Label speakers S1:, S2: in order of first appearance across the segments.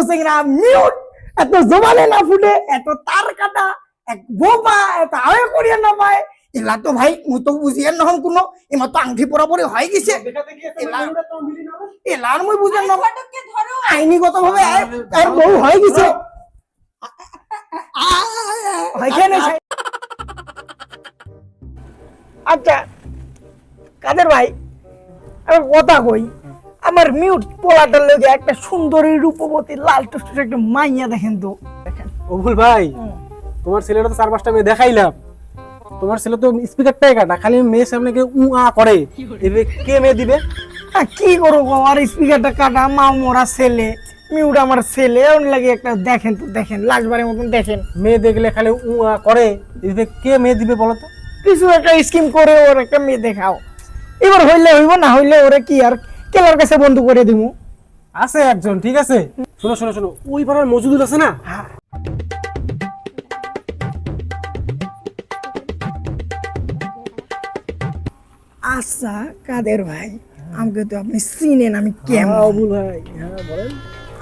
S1: Singra mute এত জমানে না ফুটে, এত তার কাটা, এক এত করিয়া না পায় এলা তো ভাই, মু তো বুঝিয়ে নহম কোনো তো আংটি পরাপরি হয়ে গেছে। এলা- এলা মুই বুঝেন না আইনিগত ভাবে আর বউ হয়ে গেছে। আচ্ছা কাদের ভাই? আমি কথা কই। আমার মিউট পোলাটার লেগে একটা সুন্দরী রূপবতী লাল টুসটুস একটা মাইয়া দেখেন তো। দেখেন।
S2: অবুল ভাই তোমার ছেলেটা তো চার পাঁচটা মেয়ে দেখাইলাম। তোমার ছেলে তো স্পিকারটাই কাটা খালি মেয়ের সামনে কে উ আ করে। এবে কে মেয়ে দিবে?
S1: হ্যাঁ, কি করব আমার স্পিকারটা কাটা মা মোরা ছেলে। মিউট আমার ছেলে ওর লাগে একটা দেখেন তো দেখেন লাস্টবারের মতন দেখেন।
S2: মেয়ে দেখলে খালি উ আ করে। এবে কে মেয়ে দিবে বলো তো?
S1: কিছু একটা স্কিম করে ওর একটা মেয়ে দেখাও। এবার হইলে হইব না হইলে ওরা কি আর কেলার কাছে বন্ধু করে দিব
S2: আছে একজন ঠিক আছে? শোনো শোনো শোনো ওই পাড়ার মজুদুল আছে না?
S1: আচ্ছা কাদের ভাই? আমাকে তো আপনি চিনেন আমি কেমন?
S2: অবুল ভাই। হ্যাঁ বলেন।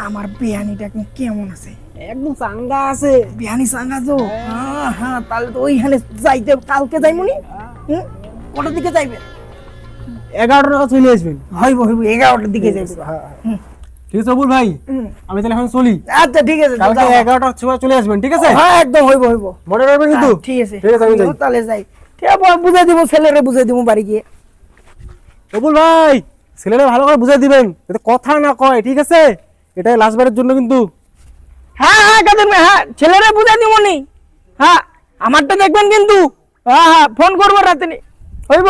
S1: আমার বিয়ানিটা এখন কেমন আছে?
S2: একদম চাঙ্গা আছে।
S1: বিয়ানি চাঙ্গা তো? হ্যাঁ। হ্যাঁ তাহলে তো ওইখানে যাইতে কালকে যাইমনি? হুম? কটার দিকে যাইবেন
S2: এগারোটা টাকা চলে আসবেন।
S1: হইব হইব এগারোটার দিকে যাইবে
S2: ঠিক আছে অবুল ভাই? আমি তাহলে এখন চলি।
S1: আচ্ছা ঠিক আছে
S2: কালকে এগারোটার সময় চলে আসবেন ঠিক আছে?
S1: হ্যাঁ একদম হইব হইব।
S2: মনে রাখবেন কিন্তু?
S1: হ্যাঁ, ঠিক আছে।
S2: ঠিক আছে আমি যাই।
S1: তাহলে যাই। ঠিক আছে বুঝাই দিব ছেলেরে বুঝাই দিব বাড়ি গিয়ে।
S2: অবুল ভাই ছেলেটা ভালো করে বুঝাই দিবেন। কথা না কয় ঠিক আছে? এটাই লাস্টবারের জন্য কিন্তু।
S1: হ্যাঁ হ্যাঁ কাদের হ্যাঁ ছেলেরে বুঝাই দিব নি। হ্যাঁ আমারটা দেখবেন কিন্তু। হ্যাঁ হ্যাঁ ফোন করব রাতে হইব।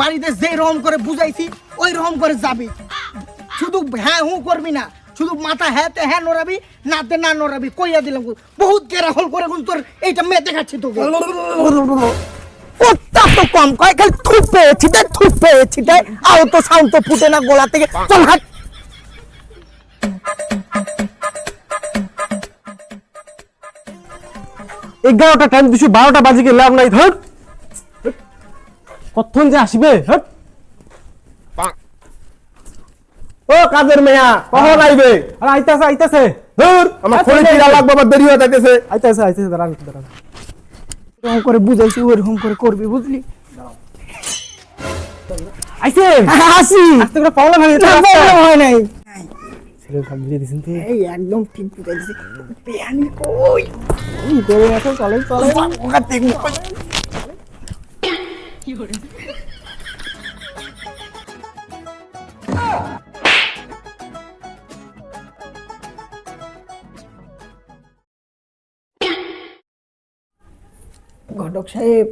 S1: বাড়িতে যে রকম করে বুঝাইছি, ওই রকম করে যাবি। শুধু হ্যাঁ হুঁ করবি না, শুধু মাথা হ্যাঁতে হ্যাঁ নড়াবি, নাতে না নড়াবি, কইয়া দিলাম বহুত কেরাহল করে কিন্তু তোর এইটা মেয়ে দেখাচ্ছি তোকে। তো কম, কয় খালি থুপ পেয়েছি তাই থুপ পেয়েছি তাই আও তো ফুটে না গলা থেকে। চল হাট।
S2: এগারোটা টাইম দুশো বারোটা বাজে গিয়ে লাভ নাই ধর। কতক্ষণ যে আসবে?
S3: ও কাজের মেয়া কখন আইবে
S2: আরে আইতাছে আইতাছে।
S3: ধুর আমার খড়ি কিরা লাগবে আমার দেরি হয়ে যাইতেছে।
S2: আইতাছে আইতাছে দাঁড়ান দাঁড়ান।
S1: এরকম করে বুঝাইছি ওইরকম করে করবি বুঝলি?
S2: আইছে?
S1: হাসি
S2: আস্তে করে প্রবলেম হয়ে গেছে
S1: হয় নাই।
S2: ছেলে সব বুঝিয়ে দিছেন তো।
S1: এই একদম ঠিক বুঝাইছি পেয়ানি কই?
S2: করে আছে চলে চলে।
S1: ওখান থেকে ঘটক সাহেব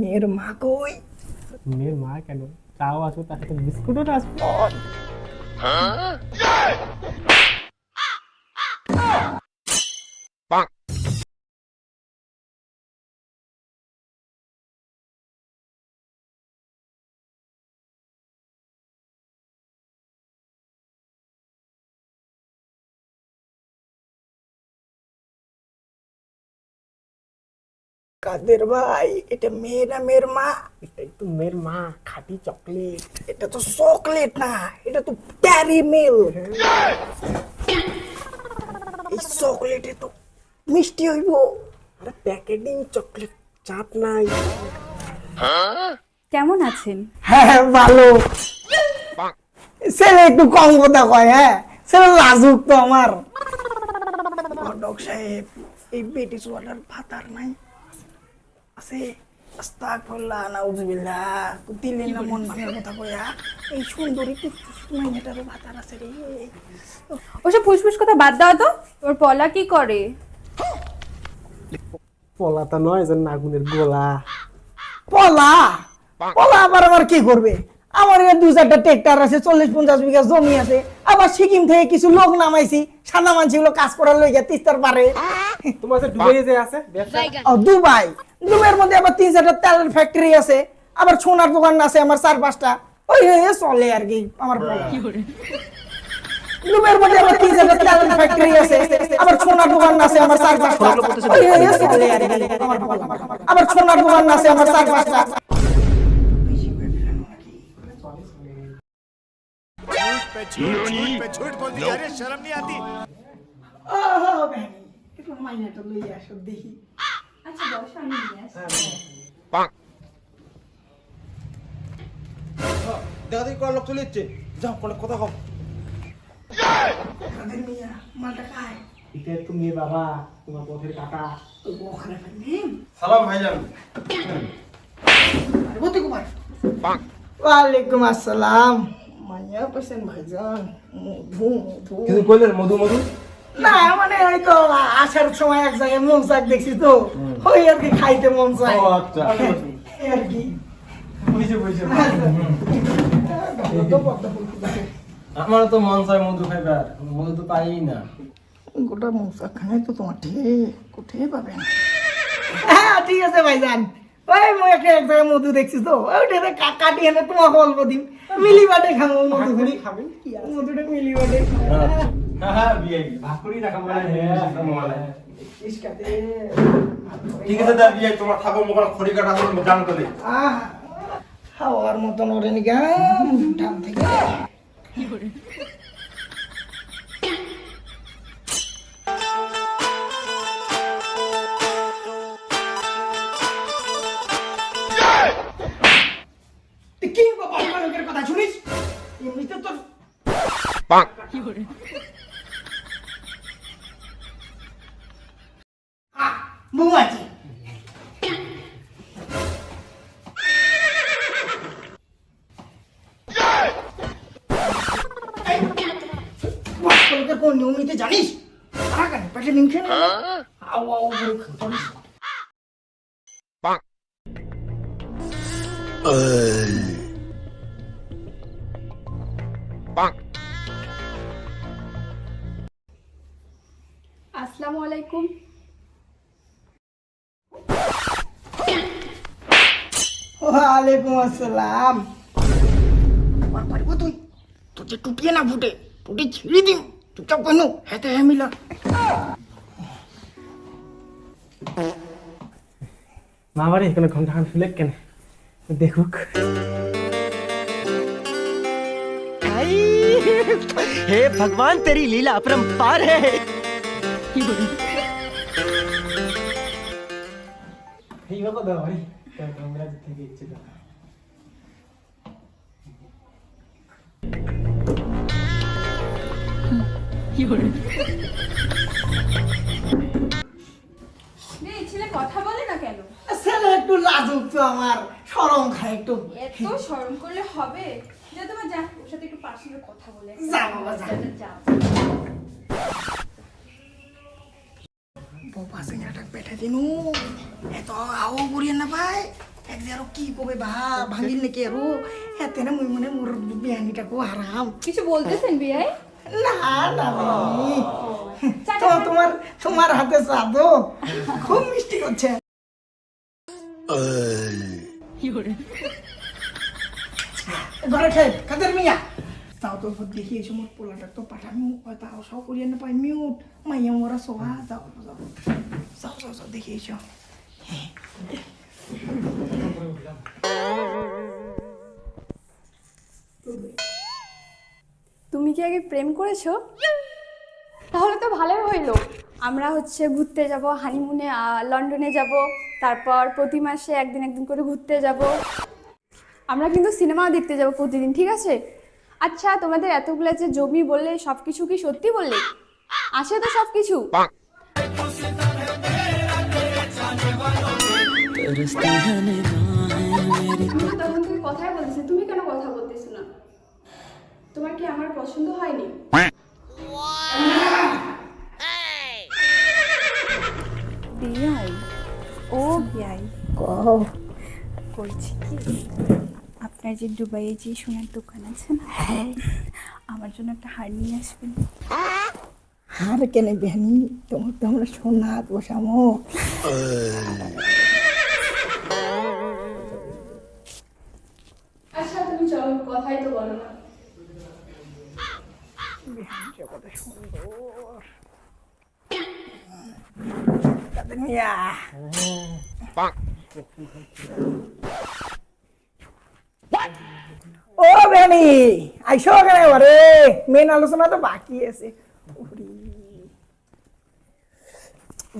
S1: মেয়ের মা কই?
S2: মেয়ের মা কেন? চাও আসবে তার সাথে বিস্কুটও আসবে।
S1: কাদের ভাই? এটা মেয়ে না মেয়ের মা?
S2: এটা তো মেয়ের মা খাঁটি চকলেট।
S1: এটা তো চকলেট না এটা তো প্যারি মিল। এই চকলেটে তো মিষ্টি হইব।
S2: আরে প্যাকেটিং চকলেট চাপ নাই।
S4: কেমন আছেন?
S1: হ্যাঁ ভালো। ছেলে একটু কম কথা কয় হ্যাঁ? ছেলে লাজুক তো আমার। ঘটক সাহেব এই বেটি সোয়াটার ভাতার নাই। আছে আস্তাগফিরুল্লাহ নাউজুবিল্লাহ। দিলে না মন ভাঙার কথা কয়া এই সুন্দরী মাইনাটারও ভাতার আছে রে।
S4: ওসব ফুসফুস কথা বাদ দাও তো। ওর পলা কি করে?
S2: পলাতা নয় যে নাগুনের গোলা।
S1: পলা? পলা আবার আবার কি করবে? আমার এখানে দু চারটা ট্রেক্টর আছে চল্লিশ পঞ্চাশ বিঘা জমি আছে। আবার সিকিম থেকে কিছু লোক নামাইছি সাদা মানুষগুলো কাজ করার লইয়া তিস্তার পারে।
S2: তোমার যে যে আছে
S1: দুবাই। দুবাইয়ের মধ্যে আবার তিন চারটা তেলের ফ্যাক্টরি আছে আবার সোনার দোকান আছে আমার চার পাঁচটা। ওই হয়ে চলে আর কি আমার। দুবাইয়ের মধ্যে আবার তিন চারটা তেলের ফ্যাক্টরি আছে আবার সোনার দোকান আছে আমার চার পাঁচটা। ওই হয়ে চলে আর কি আমার আবার সোনার দোকান আছে আমার চার পাঁচটা। আসো দেখি।
S4: আচ্ছা বসো আমি নিয়ে আসছি।
S2: দেখা দেখি করার লোক চলে যাচ্ছে যাও কোনো কথা কম
S1: কাদের মিয়া মালটা খায়।
S2: এটা একটু মেয়ে বাবা তোমার পথের কাটা
S1: তো ওখানে নেম।
S3: সালাম ভাইজান।
S1: আরে কুমার ওয়ালাইকুম আসসালাম। মাইয়া ভাইজান। মধু মধু।
S3: কিছু কইলেন মধু মধু?
S1: না মানে ওই তো আসার সময় এক জায়গায় মন চাক দেখছি তো। ওই আর কি খাইতে মন চায়।
S3: ও আচ্ছা।
S1: আর কি।
S2: বুঝে। আমার তো মন চায় মধু খাইবার মধু তো পাই না।
S1: গোটা মৌসা খানে তো তোমার ঠিক কোথায় পাবেন হ্যাঁ ঠিক আছে ভাইজান। ওই মই একটা এক জায়গায় মধু দেখছি তো। ওইটাতে কা- কাটি এনে তোমাকে অল্প দিন। মিলি বাটে খাব মধু খালি
S2: খাবেন
S1: মধুটা মিলি বাটে
S3: ঠিক আছে দা বিয়ে তোমার থাকো মোকাল খড়ি কাটা করে জান করে
S1: আহ হাওয়ার মতন ওরে নিগাম ধান থেকে। কি বাবা লোকের কথা শুনিস? এমনিতে তোর আহ, আউ আউ করে খাওয়ারিস।
S4: আসসালামু আলাইকুম
S1: ওয়ালাইকুম আসসালাম আমার পারিব তুই যে টুটিয়ে না ফুটে টুটি ছিঁড়ে দিম চুপচাপ কেন হেতে হে মিলা
S2: মা বাড়ি এখানে ঘন্টা খান ফিলে কেন দেখুক
S5: हे भगवान तेरी लीला अपरंपार है
S2: এইভাবে দাও ভাই ক্যামেরা থেকে ইচ্ছে দাও
S4: রে ছেলে কথা বলে না কেন?
S1: ছেলে একটু লাজুক তো আমার সরম খায় একটু।
S4: এত শরম করলে হবে? যা তোমার যা ওর সাথে একটু পার্সোনাল কথা বলে
S1: যা বাবা, যা।
S4: যাও
S1: পাশে একটা পেটে দিনু। এত আও করিয়ে না পাই এক যে আরও কি কবে ভা ভাঙিল নাকি আরও? এতে না মুই মনে মোর বিয়ানিটাকে হারাম।
S4: কিছু বলতেছেন বিয়াই?
S1: না তো তোমার তোমার হাতে সাদো খুব মিষ্টি করছে। ঘরে খাই কাদের মিয়া? তাও তো দেখি এই সময় পোলাটা তো পাঠামি তাও সব করিয়ে না পাই মিউট। মাইয়া মোরা সোহা যাও যাও যাও যাও যাও দেখি
S4: তুমি কি আগে প্রেম করেছ? তাহলে তো ভালোই হইল। আমরা হচ্ছে ঘুরতে যাব হানিমুনে লন্ডনে যাব তারপর প্রতি মাসে একদিন একদিন করে ঘুরতে যাব। আমরা কিন্তু সিনেমা দেখতে যাব প্রতিদিন ঠিক আছে? আচ্ছা তোমাদের এতগুলো যে জমি বললে সব কিছু কি সত্যি বললে? আসে তো সব কিছু তখন তুমি কথাই বলতেছে? তুমি কেন কথা বলতেছো না? তোমার কি আমার পছন্দ হয়নি? বলছি কি? আপনার যে দুবাইয়ে যে সোনার দোকান আছে না আমার জন্য একটা হার নিয়ে আসবেন।
S1: হার কেন বেহানি তোমার তো আমরা সোনাত বসামো
S4: আচ্ছা তুমি চলো কথাই তো বলো না।
S1: কাদের মিয়া। ও বেহানি আইসো কেন এবারে? মেন আলোচনা তো বাকি আছে।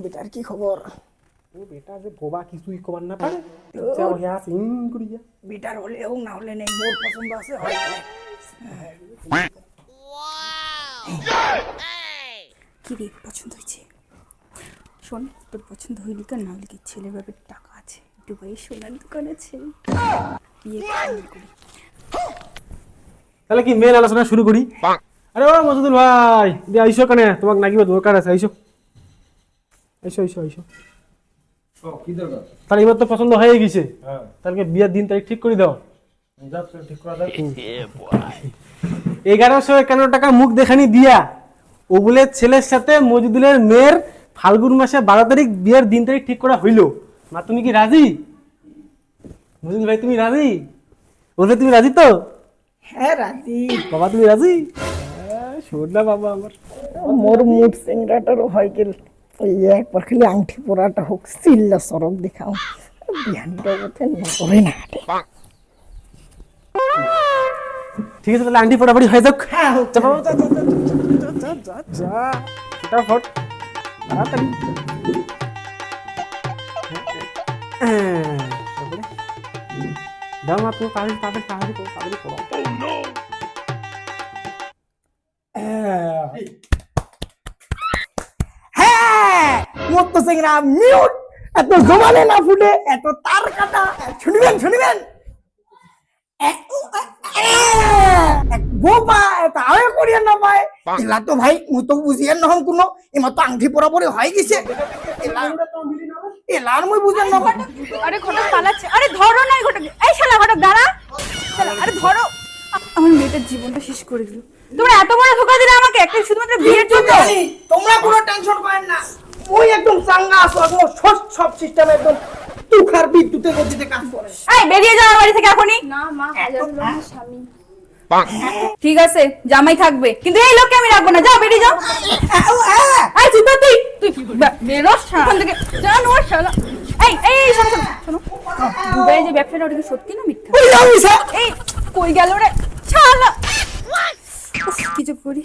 S1: বেটার কি খবর?
S2: ও বেটা যে বোবা কিছুই কবার না পারে। হয়ে করিয়া।
S1: বেটার হলেও না হলে নেই মোর পছন্দ আছে হয়
S4: কি রে পছন্দ হয়েছে? শোন তোর পছন্দ হইলি কার না হইলি ছেলের বাপের টাকা দুবাই সোনার দোকান আছে। বিয়ে final করি।
S2: তাহলে কি মেন আলোচনা শুরু করি? আরে ও মসুদুল ভাই দি আইসো কানে তোমাক নাগিব দরকার আছে আইসো। আইসো আইসো আইসো। তাহলে এবার তো পছন্দ হয়ে গেছে।
S3: হ্যাঁ।
S2: তাহলে বিয়ের দিন তারিখ ঠিক করে দাও।
S3: যা তুই ঠিক করা দাও।
S2: এগারোশো একান্ন টাকা মুখ দেখানি দিয়া। ওগুলের ছেলের সাথে মজিদুলের মেয়ের ফাল্গুন মাসে বারো তারিখ বিয়ের দিন তারিখ ঠিক করা হইল। মা তুমি কি রাজি মজিদুল ভাই তুমি রাজি বলবে তুমি রাজি তো
S1: হ্যাঁ রাজি
S2: বাবা তুমি রাজি হ্যাঁ, শোন না বাবা আমার
S1: মোর মুড সিংরাটারও হয় গেল ওই একবার খালি আংটি পরাটা হোক চিল্লা সরব দেখাও বিহানটা ওঠে না করে না
S2: ঠিক আছে তাহলে আন্টি ফটাফটি হয়ে যাক
S1: হ্যাঁ হোক
S2: যা বাবা, যা, যা, যা, যা, যা, তাড়াতাড়ি হ্যাঁ? দাও মা তুমি তাড়াতাড়ি তাড়াতাড়ি তাড়াতাড়ি করো, তাড়াতাড়ি করো।
S1: হ্যাঁ মত সিংরা মিউট এত জমানে না ফুটে এত তার কাটা শুনবেন শুনবেন গোপা এটা আগে করিয়া না পায় এলা তো ভাই মুই তো বুঝিয়ে নহম কোনো এমার তো আংটি পরাপরি হয়ে গেছে মুই বুঝেন না
S4: আরে ঘটক পালাচ্ছে। আরে ধরো নাই ঘটক। এই শালা ঘটক দাঁড়া। শালা, আরে ধরো। আমার মেয়েটার জীবনটা শেষ করে দিল। তোমরা এত বড় ধোকা দিলে আমাকে? একটা শুধুমাত্র বিয়ের জন্য?
S1: তোমরা কোনো টেনশন করেন না। ওই একদম চাঙ্গা আছো একদম সব সব সিস্টেম একদম তুখার বিদ্যুতের গতিতে কাজ করে।
S4: এই বেরিয়ে যাও বাড়ি থেকে এখনই। না মা স্বামী। ঠিক আছে জামাই থাকবে। কিন্তু এই লোককে আমি রাখব না। যাও বেরিয়ে যাও। এই তুই তুই তুই বেরো ওখান থেকে। যা শালা। এই এই এই, শোনো শোনো শোনো। দুবাই যে ব্যবসাটা ওটা কি সত্যি না মিথ্যা? এই কই গেল রে? শালা। করি।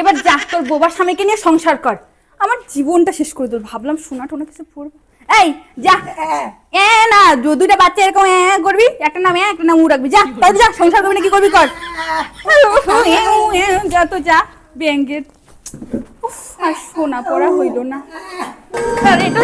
S4: এবার যা তোর বোবার স্বামীকে নিয়ে সংসার কর। আমার জীবনটা শেষ করে দিল ভাবলাম শোনা টোনা কিছু পড়ব এই যা এ না যদুটা বাচ্চা এরকম এ করবি একটা নাম এ একটা নাম উ রাখবি যা তাহলে যা সংসার করবি না কি করবি কর যা তো যা ব্যাংকের আর শোনা পড়া হইল না এটা